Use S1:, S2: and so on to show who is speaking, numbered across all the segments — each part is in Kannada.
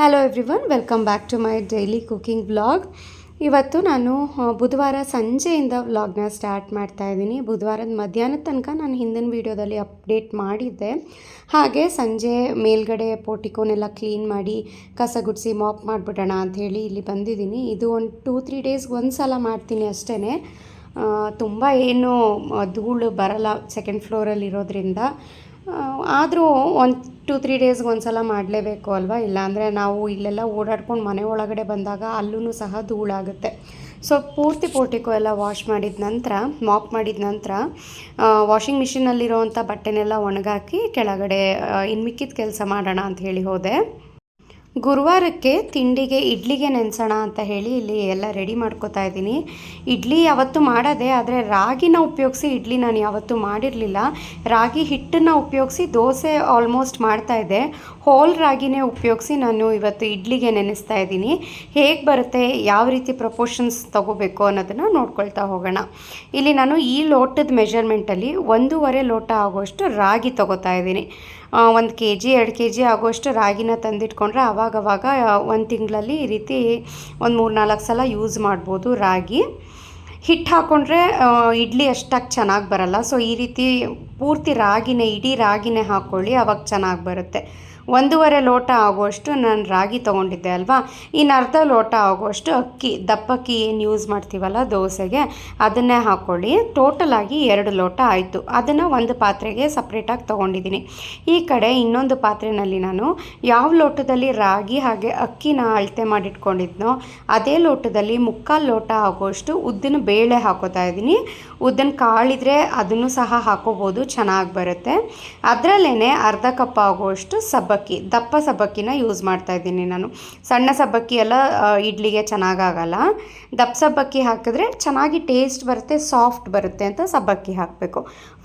S1: Hello everyone welcome back to my daily cooking vlog ಇವತ್ತು ನಾನು ಬುಧವಾರ ಸಂಜೆಯಿಂದ ವ್ಲಾಗ್ನ ಸ್ಟಾರ್ಟ್ ಮಾಡ್ತಾ ಇದ್ದೀನಿ. ಬುಧವಾರದ ಮಧ್ಯಾಹ್ನದ ತನಕ ನಾನು ಹಿಂದಿನ ವೀಡಿಯೋದಲ್ಲಿ ಅಪ್ಡೇಟ್ ಮಾಡಿದ್ದೆ. ಹಾಗೆ ಸಂಜೆ ಮೇಲ್ಗಡೆ ಪೋರ್ಟಿಕೋನೆಲ್ಲ ಕ್ಲೀನ್ ಮಾಡಿ, ಕಸ ಗುಡಿಸಿ ಮಾಪ್ ಮಾಡಿಬಿಡೋಣ ಅಂಥೇಳಿ ಇಲ್ಲಿ ಬಂದಿದ್ದೀನಿ. ಇದು ಒಂದು ಟೂ ತ್ರೀ ಡೇಸ್ಗೆ ಒಂದು ಸಲ ಮಾಡ್ತೀನಿ ಅಷ್ಟೇ ತುಂಬ ಏನು ಧೂಳು ಬರಲ್ಲ ಸೆಕೆಂಡ್ ಫ್ಲೋರಲ್ಲಿ ಇರೋದ್ರಿಂದ. ಆದರೂ ಒಂದು ಟೂ ತ್ರೀ ಡೇಸ್ಗೆ ಒಂದು ಸಲ ಮಾಡಲೇಬೇಕು ಅಲ್ವಾ? ಇಲ್ಲಾಂದರೆ ನಾವು ಇಲ್ಲೆಲ್ಲ ಓಡಾಡ್ಕೊಂಡು ಮನೆ ಒಳಗಡೆ ಬಂದಾಗ ಅಲ್ಲೂ ಸಹ ಧೂಳಾಗುತ್ತೆ. ಸೊ ಪೂರ್ತಿ ಪೋರ್ಟಿಕೋ ಎಲ್ಲ ವಾಶ್ ಮಾಡಿದ ನಂತರ ಮಾಪ್ ಮಾಡಿದ ನಂತರ ವಾಷಿಂಗ್ ಮಿಷಿನಲ್ಲಿರೋವಂಥ ಬಟ್ಟೆನೆಲ್ಲ ಒಣಗಾಕಿ ಕೆಳಗಡೆ ಇನ್ನು ಮಿಕ್ಕಿದ ಕೆಲಸ ಮಾಡೋಣ ಅಂತ ಹೇಳಿ ಹೋದೆ. ಗುರುವಾರಕ್ಕೆ ತಿಂಡಿಗೆ ಇಡ್ಲಿಗೆ ನೆನೆಸೋಣ ಅಂತ ಹೇಳಿ ಇಲ್ಲಿ ಎಲ್ಲ ರೆಡಿ ಮಾಡ್ಕೋತಾ ಇದ್ದೀನಿ. ಇಡ್ಲಿ ಯಾವತ್ತು ಮಾಡೋದೆ, ಆದರೆ ರಾಗಿನ ಉಪಯೋಗಿಸಿ ಇಡ್ಲಿ ನಾನು ಯಾವತ್ತೂ ಮಾಡಿರಲಿಲ್ಲ. ರಾಗಿ ಹಿಟ್ಟನ್ನು ಉಪಯೋಗಿಸಿ ದೋಸೆ ಆಲ್ಮೋಸ್ಟ್ ಮಾಡ್ತಾ ಇದ್ದೆ. ಹೋಲ್ ರಾಗಿನೇ ಉಪಯೋಗಿಸಿ ನಾನು ಇವತ್ತು ಇಡ್ಲಿಗೆ ನೆನೆಸ್ತಾ ಇದ್ದೀನಿ. ಹೇಗೆ ಬರುತ್ತೆ, ಯಾವ ರೀತಿ ಪ್ರಪೋರ್ಷನ್ಸ್ ತೊಗೋಬೇಕು ಅನ್ನೋದನ್ನು ನೋಡ್ಕೊಳ್ತಾ ಹೋಗೋಣ. ಇಲ್ಲಿ ನಾನು ಈ ಲೋಟದ ಮೆಷರ್ಮೆಂಟಲ್ಲಿ ಒಂದೂವರೆ ಲೋಟ ಆಗೋಷ್ಟು ರಾಗಿ ತೊಗೋತಾ ಇದ್ದೀನಿ. ಒಂದು ಕೆ ಜಿ ಎರಡು ಕೆ ಜಿ ಆಗೋಷ್ಟು ರಾಗಿನ ತಂದಿಟ್ಕೊಂಡ್ರೆ ಅವಾಗವಾಗ ಒಂದು ತಿಂಗಳಲ್ಲಿ ಈ ರೀತಿ ಒಂದು ಮೂರು ನಾಲ್ಕು ಸಲ ಯೂಸ್ ಮಾಡ್ಬೋದು ರಾಗಿ. ಹಿಟ್ಟು ಹಾಕ್ಕೊಂಡ್ರೆ ಇಡ್ಲಿ ಅಷ್ಟಾಗಿ ಚೆನ್ನಾಗಿ ಬರಲ್ಲ. ಸೊ, ಈ ರೀತಿ ಪೂರ್ತಿ ರಾಗಿನೇ, ಇಡೀ ರಾಗಿನೇ ಹಾಕ್ಕೊಳ್ಳಿ ಅವಾಗ ಚೆನ್ನಾಗಿ ಬರುತ್ತೆ. ಒಂದೂವರೆ ಲೋಟ ಆಗುವಷ್ಟು ನಾನು ರಾಗಿ ತೊಗೊಂಡಿದ್ದೆ ಅಲ್ವಾ? ಇನ್ನು ಅರ್ಧ ಲೋಟ ಆಗುವಷ್ಟು ಅಕ್ಕಿ, ದಪ್ಪಕ್ಕಿ ಏನು ಯೂಸ್ ಮಾಡ್ತೀವಲ್ಲ ದೋಸೆಗೆ, ಅದನ್ನೇ ಹಾಕ್ಕೊಳ್ಳಿ ಟೋಟಲ್ ಆಗಿ ಎರಡು ಲೋಟ ಆಯಿತು. ಅದನ್ನು ಒಂದು ಪಾತ್ರೆಗೆ ಸಪ್ರೇಟಾಗಿ ತೊಗೊಂಡಿದ್ದೀನಿ. ಈ ಕಡೆ ಇನ್ನೊಂದು ಪಾತ್ರೆಯಲ್ಲಿ ನಾನು ಯಾವ ಲೋಟದಲ್ಲಿ ರಾಗಿ ಹಾಗೆ ಅಕ್ಕಿನ ಅಳತೆ ಮಾಡಿಟ್ಕೊಂಡಿದ್ನೋ, ಅದೇ ಲೋಟದಲ್ಲಿ ಮುಕ್ಕಾಲು ಲೋಟ ಆಗುವಷ್ಟು ಉದ್ದಿನ ಬೇಳೆ ಹಾಕೋತಾ ಇದ್ದೀನಿ. ಉದ್ದಿನ ಕಾಳಿದ್ರೆ ಅದನ್ನು ಸಹ ಹಾಕೋಬೋದು, ಚೆನ್ನಾಗಿ ಬರುತ್ತೆ. ಅದರಲ್ಲೇ ಅರ್ಧ ಕಪ್ ಆಗುವಷ್ಟು ಸಬ್ಬಕ್ಕಿ, ದಪ್ಪ ಸಬ್ಬಕ್ಕಿನ ಯೂಸ್ ಮಾಡ್ತಾ ಇದ್ದೀನಿ ನಾನು. ಸಣ್ಣ ಸಬ್ಬಕ್ಕಿ ಎಲ್ಲ ಇಡ್ಲಿಗೆ ಚೆನ್ನಾಗಾಗಲ್ಲ ದಪ್ಪ ಸಬ್ಬಕ್ಕಿ ಹಾಕಿದ್ರೆ ಚೆನ್ನಾಗಿ ಟೇಸ್ಟ್ ಬರುತ್ತೆ ಸಾಫ್ಟ್ ಬರುತ್ತೆ ಅಂತ ಸಬ್ಬಕ್ಕಿ ಹಾಕಬೇಕು.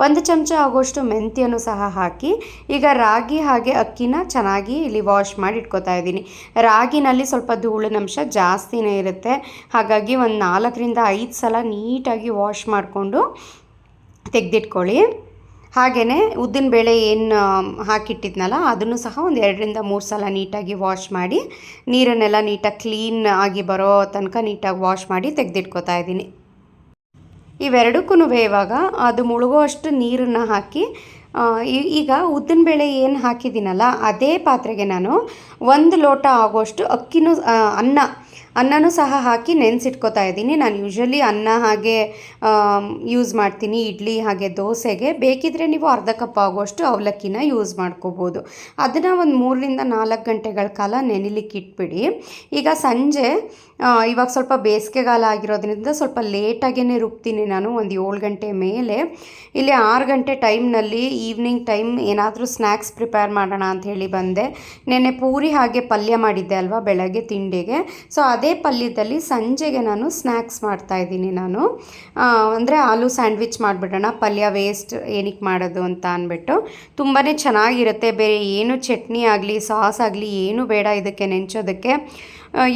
S1: ಒಂದು ಚಮಚ ಆಗುವಷ್ಟು ಮೆಂತ್ಯನೂ ಸಹ ಹಾಕಿ, ಈಗ ರಾಗಿ ಹಾಗೆ ಅಕ್ಕಿನ ಚೆನ್ನಾಗಿ ಇಲ್ಲಿ ವಾಶ್ ಮಾಡಿ ಇಟ್ಕೋತಾ ಇದ್ದೀನಿ. ರಾಗಿನಲ್ಲಿ ಸ್ವಲ್ಪ ಧೂಳಿನಂಶ ಜಾಸ್ತಿನೇ ಇರುತ್ತೆ. ಹಾಗಾಗಿ ಒಂದು ನಾಲ್ಕರಿಂದ ಐದು ಸಲ ನೀಟಾಗಿ ವಾಶ್ ಮಾಡಿಕೊಂಡು ತೆಗೆದಿಟ್ಕೊಳ್ಳಿ. ಹಾಗೆಯೇ ಉದ್ದಿನ ಬೇಳೆ ಏನು ಹಾಕಿಟ್ಟಿದ್ನಲ್ಲ, ಅದನ್ನು ಸಹ ಒಂದು ಎರಡರಿಂದ ಮೂರು ಸಲ ನೀಟಾಗಿ ವಾಶ್ ಮಾಡಿ, ನೀರನ್ನೆಲ್ಲ ನೀಟಾಗಿ ಕ್ಲೀನ್ ಆಗಿ ಬರೋ ತನಕ ನೀಟಾಗಿ ವಾಶ್ ಮಾಡಿ ತೆಗೆದಿಟ್ಕೋತಾ ಇದ್ದೀನಿ. ಇವೆರಡಕ್ಕೂ ಇವಾಗ ಅದು ಮುಳುಗುವಷ್ಟು ನೀರನ್ನು ಹಾಕಿ ಈಗ ಉದ್ದಿನ ಉದ್ದಿನಬೇಳೆ ಏನು ಹಾಕಿದ್ದೀನಲ್ಲ, ಅದೇ ಪಾತ್ರೆಗೆ ನಾನು ಒಂದು ಲೋಟ ಆಗೋಷ್ಟು ಅಕ್ಕಿನೂ ಅನ್ನ ಅನ್ನನೂ ಸಹ ಹಾಕಿ ನೆನೆಸಿಟ್ಕೋತಾ ಇದ್ದೀನಿ. ನಾನು ಯೂಶ್ವಲಿ ಅನ್ನ ಹಾಗೆ ಯೂಸ್ ಮಾಡ್ತೀನಿ. ಇಡ್ಲಿ ಹಾಗೆ ದೋಸೆಗೆ. ಬೇಕಿದ್ರೆ ನೀವು ಅರ್ಧ ಕಪ್ ಆಗುವಷ್ಟು ಅವಲಕ್ಕಿನ ಯೂಸ್ ಮಾಡ್ಕೋಬೋದು. ಅದನ್ನು ಒಂದು ಮೂರರಿಂದ ನಾಲ್ಕು ಗಂಟೆಗಳ ಕಾಲ ನೆನಿಲಿಕ್ಕೆ ಇಟ್ಬಿಡಿ. ಈಗ ಸಂಜೆ ಇವಾಗ ಸ್ವಲ್ಪ ಬೇಸಿಗೆಗಾಲ ಆಗಿರೋದ್ರಿಂದ ಸ್ವಲ್ಪ ಲೇಟಾಗೇ ರುಬ್ತೀನಿ ನಾನು. ಒಂದು ಏಳು ಗಂಟೆ ಮೇಲೆ. ಇಲ್ಲಿ ಆರು ಗಂಟೆ ಟೈಮ್ನಲ್ಲಿ ಈವ್ನಿಂಗ್ ಟೈಮ್ ಏನಾದರೂ ಸ್ನ್ಯಾಕ್ಸ್ ಪ್ರಿಪೇರ್ ಮಾಡೋಣ ಅಂತ ಹೇಳಿ ಬಂದೆ. ನೆನ್ನೆ ಪೂರಿ ಹಾಗೆ ಪಲ್ಯ ಮಾಡಿದ್ದೆ ಅಲ್ವಾ ಬೆಳಗ್ಗೆ ತಿಂಡಿಗೆ. ಸೊ ಅದೇ ಪಲ್ಯದಲ್ಲಿ ಸಂಜೆಗೆ ನಾನು ಸ್ನ್ಯಾಕ್ಸ್ ಮಾಡ್ತಾ ಇದ್ದೀನಿ ನಾನು. ಅಂದರೆ ಆಲೂ ಸ್ಯಾಂಡ್ವಿಚ್ ಮಾಡಿಬಿಡೋಣ, ಪಲ್ಯ ವೇಸ್ಟ್ ಏನಕ್ಕೆ ಮಾಡೋದು ಅಂತ ಅಂದ್ಬಿಟ್ಟು. ತುಂಬಾ ಚೆನ್ನಾಗಿರುತ್ತೆ, ಬೇರೆ ಏನು ಚಟ್ನಿ ಆಗಲಿ, ಸಾಸ್ ಆಗಲಿ, ಏನು ಬೇಡ ಇದಕ್ಕೆ ನೆಂಚೋದಕ್ಕೆ.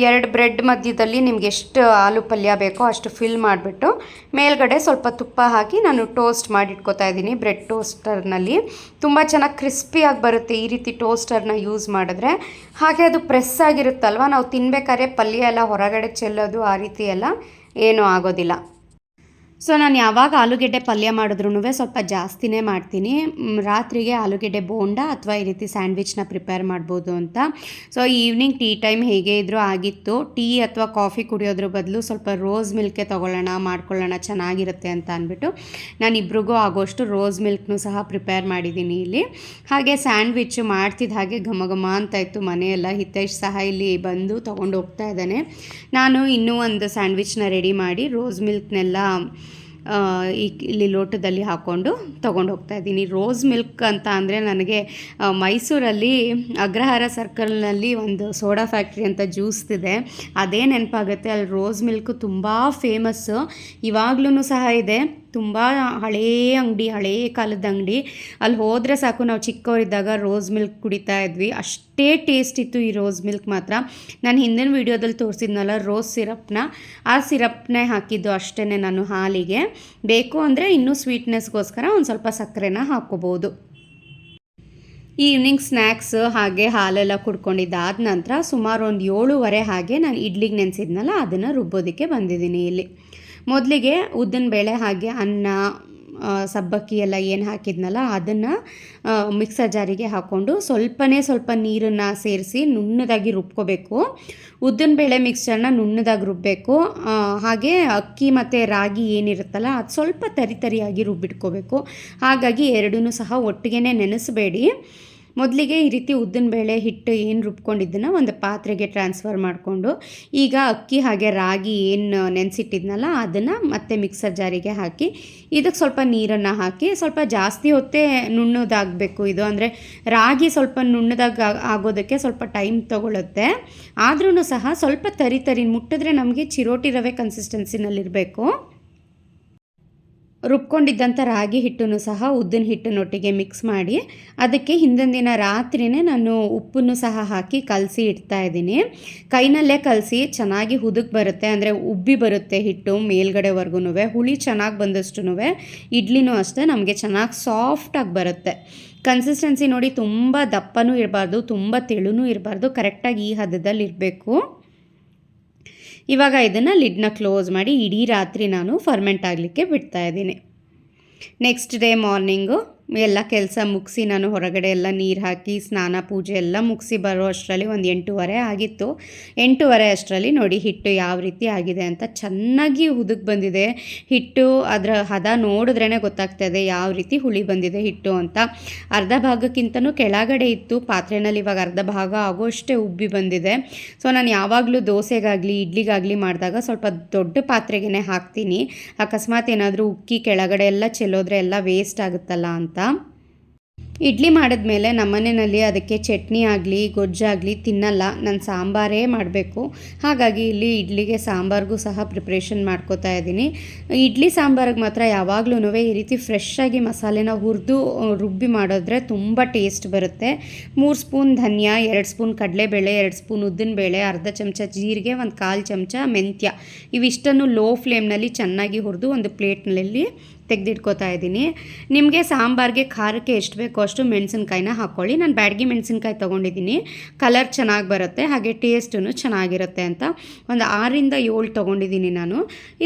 S1: ಎರಡು ಬ್ರೆಡ್ ಮಧ್ಯದಲ್ಲಿ ನಿಮ್ಗೆ ಎಷ್ಟು ಆಲೂ ಪಲ್ಯ ಬೇಕೋ ಅಷ್ಟು ಫಿಲ್ ಮಾಡಿಬಿಟ್ಟು ಮೇಲ್ಗಡೆ ಸ್ವಲ್ಪ ತುಪ್ಪ ಹಾಕಿ ನಾನು ಟೋಸ್ಟ್ ಮಾಡಿಟ್ಕೋತಾ ಇದ್ದೀನಿ ಬ್ರೆಡ್ ಟೋಸ್ಟರ್ನಲ್ಲಿ ತುಂಬ ಚೆನ್ನಾಗಿ ಕ್ರಿಸ್ಪಿಯಾಗಿ ಬರುತ್ತೆ ಈ ರೀತಿ ಟೋಸ್ಟರ್ನ ಯೂಸ್ ಮಾಡಿದ್ರೆ. ಹಾಗೆ ಅದು ಪ್ರೆಸ್ ಆಗಿರುತ್ತಲ್ವ? ನಾವು ತಿನ್ಬೇಕಾದ್ರೆ ಪಲ್ಯ ಎಲ್ಲ ಹೊರಗಡೆ ಚೆಲ್ಲೋದು ಆ ರೀತಿ ಎಲ್ಲ ಏನೂ ಆಗೋದಿಲ್ಲ. ಸೊ ನಾನು ಯಾವಾಗ ಆಲೂಗೆಡ್ಡೆ ಪಲ್ಯ ಮಾಡಿದ್ರೂ ಸ್ವಲ್ಪ ಜಾಸ್ತಿನೇ ಮಾಡ್ತೀನಿ. ರಾತ್ರಿಗೆ ಆಲೂಗೆಡ್ಡೆ ಬೋಂಡ ಅಥವಾ ಈ ರೀತಿ ಸ್ಯಾಂಡ್ವಿಚ್ನ ಪ್ರಿಪೇರ್ ಮಾಡ್ಬೋದು ಅಂತ. ಸೊ ಈವ್ನಿಂಗ್ ಟೀ ಟೈಮ್ ಹೇಗೆ ಇದ್ರೂ ಆಗಿತ್ತು. ಟೀ ಅಥವಾ ಕಾಫಿ ಕುಡಿಯೋದ್ರ ಬದಲು ಸ್ವಲ್ಪ ರೋಸ್ ಮಿಲ್ಕೆ ತೊಗೊಳ್ಳೋಣ, ಮಾಡ್ಕೊಳ್ಳೋಣ, ಚೆನ್ನಾಗಿರುತ್ತೆ ಅಂತ ಅಂದ್ಬಿಟ್ಟು ನಾನು ಇಬ್ರಿಗೂ ಆಗೋಷ್ಟು ರೋಸ್ ಮಿಲ್ಕ್ನು ಸಹ ಪ್ರಿಪೇರ್ ಮಾಡಿದ್ದೀನಿ ಇಲ್ಲಿ. ಹಾಗೆ ಸ್ಯಾಂಡ್ವಿಚ್ ಮಾಡ್ತಿದ್ದ ಹಾಗೆ ಘಮ ಘಮ ಅಂತ ಇತ್ತು ಮನೆಯೆಲ್ಲ. ಹಿತೇಶ್ ಸಹ ಇಲ್ಲಿ ಬಂದು ತೊಗೊಂಡು ಹೋಗ್ತಾ ಇದ್ದಾನೆ. ನಾನು ಇನ್ನೂ ಒಂದು ಸ್ಯಾಂಡ್ವಿಚ್ನ ರೆಡಿ ಮಾಡಿ ರೋಸ್ ಮಿಲ್ಕ್ನೆಲ್ಲ ಇಲ್ಲಿ ಲೋಟದಲ್ಲಿ ಹಾಕ್ಕೊಂಡು ತೊಗೊಂಡು ಹೋಗ್ತಾ ಇದ್ದೀನಿ. ರೋಸ್ ಮಿಲ್ಕ್ ಅಂತ ಅಂದರೆ ನನಗೆ ಮೈಸೂರಲ್ಲಿ ಅಗ್ರಹಾರ ಸರ್ಕಲ್ನಲ್ಲಿ ಒಂದು ಸೋಡಾ ಫ್ಯಾಕ್ಟ್ರಿ ಅಂತ ಜ್ಯೂಸ್ ಇದೆ ಅದೇ ನೆನಪಾಗುತ್ತೆ, ಅಲ್ಲಿ ರೋಸ್ ಮಿಲ್ಕ್ ತುಂಬ ಫೇಮಸ್ಸು ಇವಾಗಲೂ ಸಹ ಇದೆ. ತುಂಬ ಹಳೇ ಅಂಗಡಿ, ಹಳೇ ಕಾಲದ ಅಂಗಡಿ. ಅಲ್ಲಿ ಹೋದರೆ ಸಾಕು ನಾವು ಚಿಕ್ಕವರಿದ್ದಾಗ ರೋಸ್ ಮಿಲ್ಕ್ ಕುಡಿತಾ ಇದ್ವಿ. ಅಷ್ಟೇ ಟೇಸ್ಟ್ ಇತ್ತು ಈ ರೋಸ್ ಮಿಲ್ಕ್ ಮಾತ್ರ. ನಾನು ಹಿಂದಿನ ವೀಡಿಯೋದಲ್ಲಿ ತೋರಿಸಿದ್ನಲ್ಲ ರೋಸ್ ಸಿರಪ್ನ. ಆ ಸಿರಪ್ನೇ ಹಾಕಿದ್ದು ಅಷ್ಟೇ ನಾನು ಹಾಲಿಗೆ. ಬೇಕು ಅಂದರೆ ಇನ್ನೂ ಸ್ವೀಟ್ನೆಸ್ಗೋಸ್ಕರ ಒಂದು ಸ್ವಲ್ಪ ಸಕ್ಕರೆನ ಹಾಕ್ಕೋಬೋದು. ಈವ್ನಿಂಗ್ ಸ್ನ್ಯಾಕ್ಸ್ ಹಾಗೆ ಹಾಲೆಲ್ಲ ಕುಡ್ಕೊಂಡಿದ್ದಾದ ನಂತರ ಸುಮಾರು ಒಂದು ಏಳುವರೆ ಹಾಗೆ ನಾನು ಇಡ್ಲಿಗೆ ನೆನೆಸಿದ್ನಲ್ಲ, ಅದನ್ನು ರುಬ್ಬೋದಕ್ಕೆ ಬಂದಿದ್ದೀನಿ ಇಲ್ಲಿ. ಮೊದಲಿಗೆ ಉದ್ದಿನ ಬೇಳೆ ಹಾಗೆ ಅನ್ನ ಸಬ್ಬಕ್ಕಿ ಎಲ್ಲ ಏನು ಹಾಕಿದ್ನಲ್ಲ ಅದನ್ನು ಮಿಕ್ಸರ್ ಜಾರಿಗೆ ಹಾಕ್ಕೊಂಡು ಸ್ವಲ್ಪನೇ ಸ್ವಲ್ಪ ನೀರನ್ನು ಸೇರಿಸಿ ನುಣ್ಣದಾಗಿ ರುಬ್ಕೋಬೇಕು. ಉದ್ದಿನ ಬೇಳೆ ಮಿಕ್ಸ್ಚರ್ನ ನುಣ್ಣದಾಗಿ ರುಬ್ಬಬೇಕು ಹಾಗೆ ಅಕ್ಕಿ ಮತ್ತು ರಾಗಿ ಏನಿರುತ್ತಲ್ಲ ಅದು ಸ್ವಲ್ಪ ತರಿ ತರಿಯಾಗಿ ರುಬ್ಬಿಟ್ಕೋಬೇಕು. ಹಾಗಾಗಿ ಎರಡೂ ಸಹ ಒಟ್ಟಿಗೆ ನೆನೆಸಬೇಡಿ. ಮೊದಲಿಗೆ ಈ ರೀತಿ ಉದ್ದಿನ ಬೇಳೆ, ಹಿಟ್ಟು ಏನು ರುಬ್ಕೊಂಡಿದ್ದನ್ನು ಒಂದು ಪಾತ್ರೆಗೆ ಟ್ರಾನ್ಸ್ಫರ್ ಮಾಡಿಕೊಂಡು, ಈಗ ಅಕ್ಕಿ ಹಾಗೆ ರಾಗಿ ಏನು ನೆನೆಸಿಟ್ಟಿದ್ನಲ್ಲ ಅದನ್ನು ಮತ್ತೆ ಮಿಕ್ಸರ್ ಜಾರಿಗೆ ಹಾಕಿ ಇದಕ್ಕೆ ಸ್ವಲ್ಪ ನೀರನ್ನು ಹಾಕಿ, ಸ್ವಲ್ಪ ಜಾಸ್ತಿ ಹೊತ್ತೇ ನುಣ್ಣದಾಗಬೇಕು. ಇದು ಅಂದರೆ ರಾಗಿ ಸ್ವಲ್ಪ ನುಣ್ಣದಾಗ ಆಗೋದಕ್ಕೆ ಸ್ವಲ್ಪ ಟೈಮ್ ತೊಗೊಳುತ್ತೆ. ಆದ್ರೂ ಸಹ ಸ್ವಲ್ಪ ತರಿ ತರಿ, ಮುಟ್ಟಿದ್ರೆ ನಮಗೆ ಚಿರೋಟಿ ರವೆ ಕನ್ಸಿಸ್ಟೆನ್ಸಿನಲ್ಲಿರಬೇಕು ರುಬ್ಕೊಂಡಿದ್ದಂಥ ರಾಗಿ ಹಿಟ್ಟನ್ನು ಸಹ ಉದ್ದಿನ ಹಿಟ್ಟಿನೊಟ್ಟಿಗೆ ಮಿಕ್ಸ್ ಮಾಡಿ, ಅದಕ್ಕೆ ಹಿಂದಿನ ದಿನ ರಾತ್ರಿಯೇ ನಾನು ಉಪ್ಪನ್ನು ಸಹ ಹಾಕಿ ಕಲಸಿ ಇಡ್ತಾ ಇದ್ದೀನಿ. ಕೈನಲ್ಲೇ ಕಲಸಿ ಚೆನ್ನಾಗಿ ಹುದುಗ್ ಬರುತ್ತೆ, ಅಂದರೆ ಉಬ್ಬಿ ಬರುತ್ತೆ ಹಿಟ್ಟು ಮೇಲ್ಗಡೆವರೆಗೂ ಹುಳಿ ಚೆನ್ನಾಗಿ ಬಂದಷ್ಟು ಇಡ್ಲಿನೂ ಅಷ್ಟೇ ನಮಗೆ ಚೆನ್ನಾಗಿ ಸಾಫ್ಟಾಗಿ ಬರುತ್ತೆ. ಕನ್ಸಿಸ್ಟೆನ್ಸಿ ನೋಡಿ ತುಂಬ ದಪ್ಪನೂ ಇರಬಾರ್ದು, ತುಂಬ ತೆಳುನೂ ಇರಬಾರ್ದು ಕರೆಕ್ಟಾಗಿ ಈ ಹದದಲ್ಲಿ ಇರಬೇಕು. ಇವಾಗ ಇದನ್ನು ಲಿಡ್ನ ಕ್ಲೋಸ್ ಮಾಡಿ ಇಡೀ ರಾತ್ರಿ ನಾನು ಫರ್ಮೆಂಟ್ ಆಗಲಿಕ್ಕೆ ಬಿಡ್ತಾ ಇದ್ದೀನಿ. ನೆಕ್ಸ್ಟ್ ಡೇ ಮಾರ್ನಿಂಗು ಎಲ್ಲ ಕೆಲಸ ಮುಗಿಸಿ ನಾನು ಹೊರಗಡೆ ಎಲ್ಲ ನೀರು ಹಾಕಿ, ಸ್ನಾನ, ಪೂಜೆ ಎಲ್ಲ ಮುಗಿಸಿ ಬರೋ ಅಷ್ಟರಲ್ಲಿ ಒಂದು ಎಂಟೂವರೆ ಆಗಿತ್ತು. ಎಂಟೂವರೆ ಅಷ್ಟರಲ್ಲಿ ನೋಡಿ ಹಿಟ್ಟು ಯಾವ ರೀತಿ ಆಗಿದೆ ಅಂತ ಚೆನ್ನಾಗಿ ಹುದುಗ್ ಬಂದಿದೆ. ಹಿಟ್ಟು ಅದರ ಹದ ನೋಡಿದ್ರೇ ಗೊತ್ತಾಗ್ತದೆ ಯಾವ ರೀತಿ ಹುಳಿ ಬಂದಿದೆ ಹಿಟ್ಟು ಅಂತ. ಅರ್ಧ ಭಾಗಕ್ಕಿಂತನೂ ಕೆಳಗಡೆ ಇತ್ತು. ಪಾತ್ರೆನಲ್ಲಿ ಇವಾಗ ಅರ್ಧ ಭಾಗ ಆಗೋಷ್ಟೇ ಉಬ್ಬಿ ಬಂದಿದೆ. ಸೊ ನಾನು ಯಾವಾಗಲೂ ದೋಸೆಗಾಗಲಿ, ಇಡ್ಲಿಗಾಗಲಿ ಮಾಡಿದಾಗ ಸ್ವಲ್ಪ ದೊಡ್ಡ ಪಾತ್ರೆಗೇ ಹಾಕ್ತೀನಿ. ಅಕಸ್ಮಾತ್ ಏನಾದರೂ ಉಕ್ಕಿ ಕೆಳಗಡೆ ಎಲ್ಲ ಚೆಲ್ಲೋದ್ರೆ ಎಲ್ಲ ವೇಸ್ಟ್ ಆಗುತ್ತಲ್ಲ ಅಂತ. ಇಡ್ಲಿ ಮಾಡಿದ್ಮೇಲೆ ನಮ್ಮನೆಯಲ್ಲಿ ಅದಕ್ಕೆ ಚಟ್ನಿ ಆಗಲಿ ಗೊಜ್ಜಾಗಲಿ ತಿನ್ನಲ್ಲ. ನಾನು ಸಾಂಬಾರೇ ಮಾಡಬೇಕು. ಹಾಗಾಗಿ ಇಲ್ಲಿ ಇಡ್ಲಿಗೆ ಸಾಂಬಾರ್ಗೂ ಸಹ ಪ್ರಿಪ್ರೇಷನ್ ಮಾಡ್ಕೋತಾ ಇದ್ದೀನಿ. ಇಡ್ಲಿ ಸಾಂಬಾರಿಗೆ ಮಾತ್ರ ಯಾವಾಗ್ಲೂ ಈ ರೀತಿ ಫ್ರೆಶ್ ಆಗಿ ಮಸಾಲೆನ ಹುರಿದು ರುಬ್ಬಿ ಮಾಡಿದ್ರೆ ತುಂಬ ಟೇಸ್ಟ್ ಬರುತ್ತೆ. ಮೂರು ಸ್ಪೂನ್ ಧನಿಯಾ, ಎರಡು ಸ್ಪೂನ್ ಕಡಲೆಬೇಳೆ, ಎರಡು ಸ್ಪೂನ್ ಉದ್ದಿನಬೇಳೆ, ಅರ್ಧ ಚಮಚ ಜೀರಿಗೆ, ಒಂದು ಕಾಲು ಚಮಚ ಮೆಂತ್ಯ. ಇವಿಷ್ಟನ್ನು ಲೋ ಫ್ಲೇಮ್ನಲ್ಲಿ ಚೆನ್ನಾಗಿ ಹುರಿದು ಒಂದು ಪ್ಲೇಟ್ನಲ್ಲಿ ತೆಗೆದಿಟ್ಕೋತಾ ಇದ್ದೀನಿ. ನಿಮಗೆ ಸಾಂಬಾರಿಗೆ ಖಾರಕ್ಕೆ ಎಷ್ಟು ಬೇಕೋ ಅಷ್ಟು ಮೆಣಸಿನ್ಕಾಯಿನ ಹಾಕ್ಕೊಳ್ಳಿ ನಾನು ಬ್ಯಾಡಗಿ ಮೆಣಸಿನ್ಕಾಯಿ ತೊಗೊಂಡಿದ್ದೀನಿ. ಕಲರ್ ಚೆನ್ನಾಗಿ ಬರುತ್ತೆ, ಹಾಗೆ ಟೇಸ್ಟೂ ಚೆನ್ನಾಗಿರುತ್ತೆ ಅಂತ. ಒಂದು ಆರರಿಂದ ಏಳು ತೊಗೊಂಡಿದ್ದೀನಿ ನಾನು.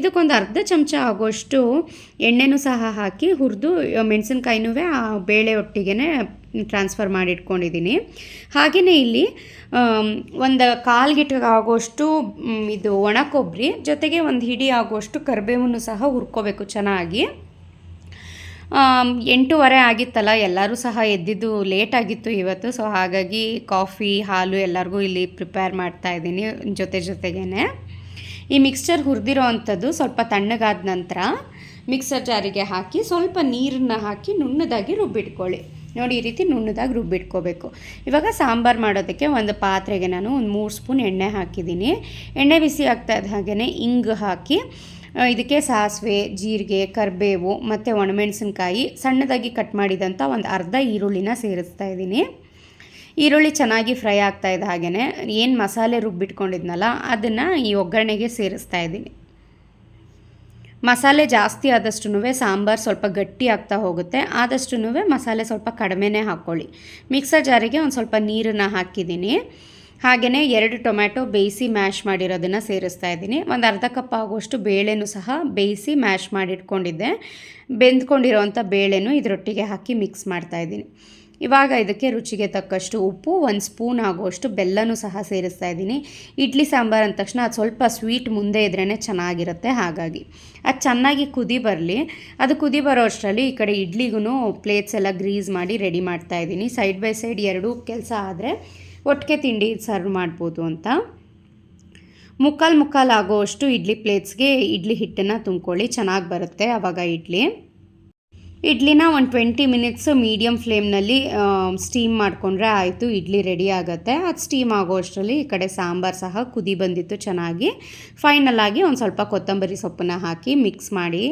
S1: ಇದಕ್ಕೊಂದು ಅರ್ಧ ಚಮಚ ಆಗೋಷ್ಟು ಎಣ್ಣೆನೂ ಸಹ ಹಾಕಿ ಹುರಿದು ಮೆಣಸಿನ್ಕಾಯಿನೂ ಆ ಬೇಳೆ ಒಟ್ಟಿಗೆ ಟ್ರಾನ್ಸ್ಫರ್ ಮಾಡಿ ಇಟ್ಕೊಂಡಿದ್ದೀನಿ ಹಾಗೆಯೇ ಇಲ್ಲಿ ಒಂದು ಕಾಲು ಆಗೋಷ್ಟು ಇದು ಒಣ ಕೊಬ್ಬರಿ ಜೊತೆಗೆ ಒಂದು ಹಿಡಿ ಆಗೋಷ್ಟು ಕರಿಬೇವನ್ನು ಸಹ ಹುರ್ಕೋಬೇಕು ಚೆನ್ನಾಗಿ. ಎಂಟೂವರೆ ಆಗಿತ್ತಲ್ಲ, ಎಲ್ಲರೂ ಸಹ ಎದ್ದಿದ್ದು ಲೇಟ್ ಆಗಿತ್ತು ಇವತ್ತು. ಸೊ ಹಾಗಾಗಿ ಕಾಫಿ ಹಾಲು ಎಲ್ಲರಿಗೂ ಇಲ್ಲಿ ಪ್ರಿಪೇರ್ ಮಾಡ್ತಾ ಇದ್ದೀನಿ ಜೊತೆ ಜೊತೆಗೇ ಈ ಮಿಕ್ಸ್ಚರ್ ಹುರಿದಿರೋ ಅಂಥದ್ದು ಸ್ವಲ್ಪ ತಣ್ಣಗಾದ ನಂತರ ಮಿಕ್ಸರ್ ಜಾರಿಗೆ ಹಾಕಿ ಸ್ವಲ್ಪ ನೀರನ್ನ ಹಾಕಿ ನುಣ್ಣದಾಗಿ ರುಬ್ಬಿಟ್ಕೊಳ್ಳಿ. ನೋಡಿ, ಈ ರೀತಿ ನುಣ್ಣದಾಗಿ ರುಬ್ಬಿಟ್ಕೋಬೇಕು. ಇವಾಗ ಸಾಂಬಾರು ಮಾಡೋದಕ್ಕೆ ಒಂದು ಪಾತ್ರೆಗೆ ನಾನು ಒಂದು ಮೂರು ಸ್ಪೂನ್ ಎಣ್ಣೆ ಹಾಕಿದ್ದೀನಿ. ಎಣ್ಣೆ ಬಿಸಿ ಆಗ್ತಾ ಇದ್ದ ಹಾಗೆಯೇ ಇಂಗು ಹಾಕಿ ಇದಕ್ಕೆ ಸಾಸಿವೆ, ಜೀರಿಗೆ, ಕರಿಬೇವು ಮತ್ತು ಒಣಮೆಣಸಿನ್ಕಾಯಿ ಸಣ್ಣದಾಗಿ ಕಟ್ ಮಾಡಿದಂಥ ಒಂದು ಅರ್ಧ ಈರುಳ್ಳಿನ ಸೇರಿಸ್ತಾ ಇದ್ದೀನಿ. ಈರುಳ್ಳಿ ಚೆನ್ನಾಗಿ ಫ್ರೈ ಆಗ್ತಾ ಇದ್ದ ಹಾಗೆಯೇ ಏನು ಮಸಾಲೆ ರುಬ್ಬಿಟ್ಕೊಂಡಿದ್ನಲ್ಲ ಅದನ್ನು ಈ ಒಗ್ಗರಣೆಗೆ ಸೇರಿಸ್ತಾ ಇದ್ದೀನಿ. ಮಸಾಲೆ ಜಾಸ್ತಿ ಆದಷ್ಟು ಸಾಂಬಾರು ಸ್ವಲ್ಪ ಗಟ್ಟಿ ಆಗ್ತಾ ಹೋಗುತ್ತೆ ಆದಷ್ಟು ಮಸಾಲೆ ಸ್ವಲ್ಪ ಕಡಿಮೆನೇ ಹಾಕ್ಕೊಳ್ಳಿ. ಮಿಕ್ಸರ್ ಜಾರಿಗೆ ಒಂದು ಸ್ವಲ್ಪ ನೀರನ್ನು ಹಾಕಿದ್ದೀನಿ. ಹಾಗೆಯೇ ಎರಡು ಟೊಮ್ಯಾಟೊ ಬೇಯಿಸಿ ಮ್ಯಾಶ್ ಮಾಡಿರೋದನ್ನು ಸೇರಿಸ್ತಾ ಇದ್ದೀನಿ. ಒಂದು ಅರ್ಧ ಕಪ್ ಆಗುವಷ್ಟು ಬೇಳೆನೂ ಸಹ ಬೇಯಿಸಿ ಮ್ಯಾಶ್ ಮಾಡಿಟ್ಕೊಂಡಿದ್ದೆ. ಬೆಂದ್ಕೊಂಡಿರೋವಂಥ ಬೇಳೆನೂ ಇದರೊಟ್ಟಿಗೆ ಹಾಕಿ ಮಿಕ್ಸ್ ಮಾಡ್ತಾ ಇದ್ದೀನಿ. ಇವಾಗ ಇದಕ್ಕೆ ರುಚಿಗೆ ತಕ್ಕಷ್ಟು ಉಪ್ಪು, ಒಂದು ಸ್ಪೂನ್ ಆಗುವಷ್ಟು ಬೆಲ್ಲನೂ ಸಹ ಸೇರಿಸ್ತಾ ಇದ್ದೀನಿ. ಇಡ್ಲಿ ಸಾಂಬಾರು ಅಂದ ತಕ್ಷಣ ಅದು ಸ್ವಲ್ಪ ಸ್ವೀಟ್ ಮುಂದೆ ಇದ್ರೇ ಚೆನ್ನಾಗಿರುತ್ತೆ ಹಾಗಾಗಿ. ಅದು ಚೆನ್ನಾಗಿ ಕುದಿ ಬರಲಿ. ಅದು ಕುದಿ ಬರೋ ಅಷ್ಟರಲ್ಲಿ ಈ ಕಡೆ ಇಡ್ಲಿಗೂ ಪ್ಲೇಟ್ಸ್ ಎಲ್ಲ ಗ್ರೀಸ್ ಮಾಡಿ ರೆಡಿ ಮಾಡ್ತಾ ಇದ್ದೀನಿ. ಸೈಡ್ ಬೈ ಸೈಡ್ ಎರಡೂ ಕೆಲಸ ಆದರೆ ಒಟ್ಟಿಗೆ ತಿಂಡಿ ಸರ್ವ್ ಮಾಡ್ಬೋದು ಅಂತ. ಮುಕ್ಕಾಲು ಮುಕ್ಕಾಲು ಆಗೋವಷ್ಟು ಇಡ್ಲಿ ಪ್ಲೇಟ್ಸ್ಗೆ ಇಡ್ಲಿ ಹಿಟ್ಟನ್ನು ತುಂಬ್ಕೊಳ್ಳಿ, ಚೆನ್ನಾಗಿ ಬರುತ್ತೆ ಆವಾಗ ಇಡ್ಲಿ. ಇಡ್ಲಿನ ಒಂದು ಟ್ವೆಂಟಿ ಮಿನಿಟ್ಸು ಮೀಡಿಯಮ್ ಫ್ಲೇಮ್ನಲ್ಲಿ ಸ್ಟೀಮ್ ಮಾಡಿಕೊಂಡ್ರೆ ಆಯಿತು, ಇಡ್ಲಿ ರೆಡಿ ಆಗುತ್ತೆ. ಅದು ಸ್ಟೀಮ್ ಆಗೋ ಅಷ್ಟರಲ್ಲಿ ಈ ಕಡೆ ಸಾಂಬಾರು ಸಹ ಕುದಿ ಬಂದಿತ್ತು ಚೆನ್ನಾಗಿ. ಫೈನಲ್ ಆಗಿ ಒಂದು ಸ್ವಲ್ಪ ಕೊತ್ತಂಬರಿ ಸೊಪ್ಪನ್ನ ಹಾಕಿ ಮಿಕ್ಸ್ ಮಾಡಿ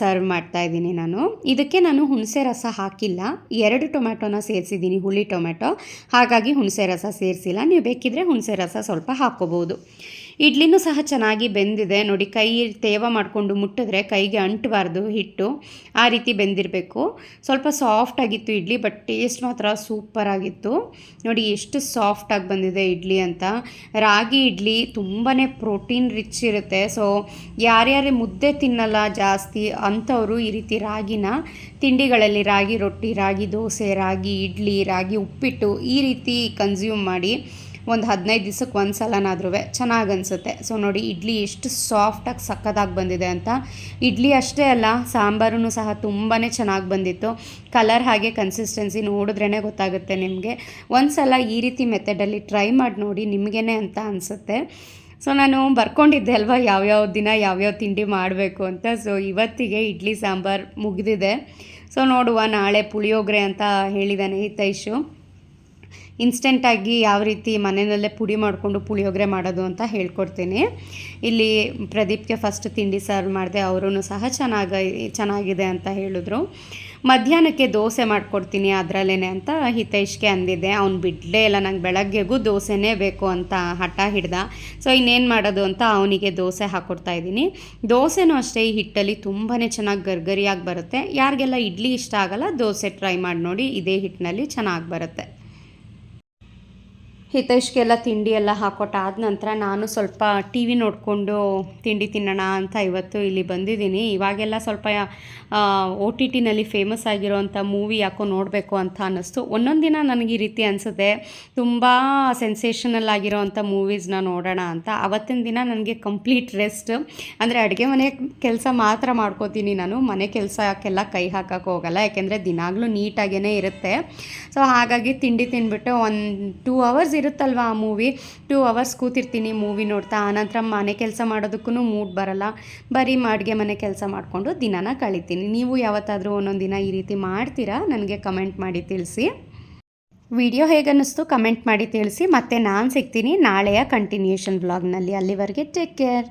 S1: ಸರ್ವ್ ಮಾಡ್ತಾ ಇದ್ದೀನಿ ನಾನು. ಇದಕ್ಕೆ ನಾನು ಹುಣಸೆ ರಸ ಹಾಕಿಲ್ಲ. ಎರಡು ಟೊಮ್ಯಾಟೊನ ಸೇರಿಸಿದ್ದೀನಿ, ಹುಳಿ ಟೊಮ್ಯಾಟೊ. ಹಾಗಾಗಿ ಹುಣಸೆ ರಸ ಸೇರಿಸಿಲ್ಲ. ನೀವು ಬೇಕಿದ್ದರೆ ಹುಣಸೆ ರಸ ಸ್ವಲ್ಪ ಹಾಕ್ಕೋಬೋದು. ಇಡ್ಲಿನೂ ಸಹ ಚೆನ್ನಾಗಿ ಬೆಂದಿದೆ. ನೋಡಿ, ಕೈ ತೇವ ಮಾಡಿಕೊಂಡು ಮುಟ್ಟಿದ್ರೆ ಕೈಗೆ ಅಂಟಬಾರ್ದು ಹಿಟ್ಟು. ಆ ರೀತಿ ಬೆಂದಿರಬೇಕು. ಸ್ವಲ್ಪ ಸಾಫ್ಟ್ ಆಗಿತ್ತು ಇಡ್ಲಿ ಬಟ್ ಟೇಸ್ಟ್ ಮಾತ್ರ ಸೂಪರ್ ಆಗಿತ್ತು. ನೋಡಿ, ಎಷ್ಟು ಸಾಫ್ಟಾಗಿ ಬಂದಿದೆ ಇಡ್ಲಿ ಅಂತ. ರಾಗಿ ಇಡ್ಲಿ ತುಂಬಾ ಪ್ರೋಟೀನ್ ರಿಚ್ ಇರುತ್ತೆ. ಸೊ ಯಾರ್ಯಾರೇ ಮುದ್ದೆ ತಿನ್ನಲ್ಲ ಜಾಸ್ತಿ ಅಂಥವರು ಈ ರೀತಿ ರಾಗಿನ ತಿಂಡಿಗಳಲ್ಲಿ ರಾಗಿ ರೊಟ್ಟಿ, ರಾಗಿ ದೋಸೆ, ರಾಗಿ ಇಡ್ಲಿ, ರಾಗಿ ಉಪ್ಪಿಟ್ಟು ಈ ರೀತಿ ಕನ್ಸ್ಯೂಮ್ ಮಾಡಿ ಒಂದು ಹದಿನೈದು ದಿವ್ಸಕ್ಕೆ ಒಂದು ಸಲನಾದ್ರೂ ಚೆನ್ನಾಗಿ ಅನಿಸುತ್ತೆ. ಸೊ ನೋಡಿ, ಇಡ್ಲಿ ಎಷ್ಟು ಸಾಫ್ಟಾಗಿ ಸಕ್ಕತ್ತಾಗಿ ಬಂದಿದೆ ಅಂತ. ಇಡ್ಲಿ ಅಷ್ಟೇ ಅಲ್ಲ ಸಾಂಬಾರು ಸಹ ತುಂಬಾ ಚೆನ್ನಾಗಿ ಬಂದಿತ್ತು. ಕಲರ್ ಹಾಗೆ ಕನ್ಸಿಸ್ಟೆನ್ಸಿ ನೋಡಿದ್ರೇ ಗೊತ್ತಾಗುತ್ತೆ ನಿಮಗೆ. ಒಂದು ಸಲ ಈ ರೀತಿ ಮೆಥಡಲ್ಲಿ ಟ್ರೈ ಮಾಡಿ ನೋಡಿ ನಿಮಗೇನೆ ಅಂತ ಅನಿಸುತ್ತೆ. ಸೊ ನಾನು ಬರ್ಕೊಂಡಿದ್ದೆ ಅಲ್ವಾ, ಯಾವ್ಯಾವ ದಿನ ಯಾವ್ಯಾವ ತಿಂಡಿ ಮಾಡಬೇಕು ಅಂತ. ಸೊ ಇವತ್ತಿಗೆ ಇಡ್ಲಿ ಸಾಂಬಾರು ಮುಗಿದಿದೆ. ಸೊ ನೋಡುವ ನಾಳೆ ಪುಳಿಯೋಗರೆ ಅಂತ ಹೇಳಿದ್ದಾನೆ ಹಿತೈಷು ಇನ್ಸ್ಟೆಂಟಾಗಿ ಯಾವ ರೀತಿ ಮನೆಯಲ್ಲೇ ಪುಡಿ ಮಾಡಿಕೊಂಡು ಪುಳಿಯೋಗರೆ ಮಾಡೋದು ಅಂತ ಹೇಳ್ಕೊಡ್ತೀನಿ. ಇಲ್ಲಿ ಪ್ರದೀಪ್ಗೆ ಫಸ್ಟ್ ತಿಂಡಿ ಸರ್ವ್ ಮಾಡಿದೆ ಅವರೂ ಸಹ ಚೆನ್ನಾಗಿ, ಚೆನ್ನಾಗಿದೆ ಅಂತ ಹೇಳಿದ್ರು. ಮಧ್ಯಾಹ್ನಕ್ಕೆ ದೋಸೆ ಮಾಡಿಕೊಡ್ತೀನಿ ಅದರಲ್ಲೇ ಅಂತ ಹಿತೈಷ್ಗೆ ಅಂದಿದ್ದೆ. ಅವ್ನು ಬಿಡಲೇ ಇಲ್ಲ, ನಂಗೆ ಬೆಳಗ್ಗೆಗೂ ದೋಸೆನೇ ಬೇಕು ಅಂತ ಹಠ ಹಿಡ್ದ. ಸೊ ಇನ್ನೇನು ಮಾಡೋದು ಅಂತ ಅವನಿಗೆ ದೋಸೆ ಹಾಕ್ಕೊಡ್ತಾ ಇದ್ದೀನಿ. ದೋಸೆನೂ ಅಷ್ಟೇ, ಈ ಹಿಟ್ಟಲ್ಲಿ ತುಂಬಾ ಚೆನ್ನಾಗಿ ಗರ್ಗರಿಯಾಗಿ ಬರುತ್ತೆ. ಯಾರಿಗೆಲ್ಲ ಇಡ್ಲಿ ಇಷ್ಟ ಆಗಲ್ಲ, ದೋಸೆ ಟ್ರೈ ಮಾಡಿ ನೋಡಿ, ಇದೇ ಹಿಟ್ಟಿನಲ್ಲಿ ಚೆನ್ನಾಗಿ ಬರುತ್ತೆ. ಹಿತೈಷ್ಗೆಲ್ಲ ತಿಂಡಿ ಎಲ್ಲ ಹಾಕೊಟ್ಟಾದ ನಂತರ ನಾನು ಸ್ವಲ್ಪ ಟಿ ವಿ ನೋಡಿಕೊಂಡು ತಿಂಡಿ ತಿನ್ನೋಣ ಅಂತ ಇವತ್ತು ಇಲ್ಲಿ ಬಂದಿದ್ದೀನಿ. ಇವಾಗೆಲ್ಲ ಸ್ವಲ್ಪ ಓ ಟಿ ಟಿನಲ್ಲಿ ಫೇಮಸ್ ಆಗಿರೋವಂಥ ಮೂವಿ ಯಾಕೋ ನೋಡಬೇಕು ಅಂತ ಅನ್ನಿಸ್ತು. ಒಂದೊಂದು ದಿನ ನನಗೆ ಈ ರೀತಿ ಅನಿಸುತ್ತೆ. ತುಂಬ ಸೆನ್ಸೇಷನಲ್ ಆಗಿರೋವಂಥ ಮೂವೀಸ್ನ ನೋಡೋಣ ಅಂತ. ಅವತ್ತಿನ ದಿನ ನನಗೆ ಕಂಪ್ಲೀಟ್ ರೆಸ್ಟ್ ಅಂದರೆ ಅಡುಗೆ ಮನೆ ಕೆಲಸ ಮಾತ್ರ ಮಾಡ್ಕೋತೀನಿ ನಾನು. ಮನೆ ಕೆಲಸಕ್ಕೆಲ್ಲ ಕೈ ಹಾಕೋಕ್ಕೆ ಹೋಗಲ್ಲ. ಯಾಕೆಂದರೆ ದಿನಾಗಲೂ ನೀಟಾಗೇ ಇರುತ್ತೆ. ಸೊ ಹಾಗಾಗಿ ತಿಂಡಿ ತಿನ್ಬಿಟ್ಟು ಒಂದು ಟೂ ಅವರ್ಸ್ ಇರುತ್ತಲ್ವ ಆ ಮೂವಿ ಟೂ ಅವರ್ಸ್ ಕೂತಿರ್ತೀನಿ ಮೂವಿ ನೋಡ್ತಾ, ಆನಂತರ ಮನೆ ಕೆಲಸ ಮಾಡೋದಕ್ಕೂ ಮೂಡ್ ಬರಲ್ಲ. ಬರೀ ಅಡುಗೆ ಮನೆ ಕೆಲಸ ಮಾಡಿಕೊಂಡು ದಿನನ ಕಳಿತೀನಿ. ನೀವು ಯಾವತ್ತಾದರೂ ಒಂದೊಂದು ದಿನ ಈ ರೀತಿ ಮಾಡ್ತೀರಾ? ನನಗೆ ಕಮೆಂಟ್ ಮಾಡಿ ತಿಳಿಸಿ. ವಿಡಿಯೋ ಹೇಗನ್ನಿಸ್ತು ಕಮೆಂಟ್ ಮಾಡಿ ತಿಳಿಸಿ. ಮತ್ತೆ ನಾನು ಸಿಗ್ತೀನಿ ನಾಳೆಯ ಕಂಟಿನ್ಯೂಷನ್ ಬ್ಲಾಗ್ನಲ್ಲಿ ಅಲ್ಲಿವರೆಗೆ ಟೇಕ್ ಕೇರ್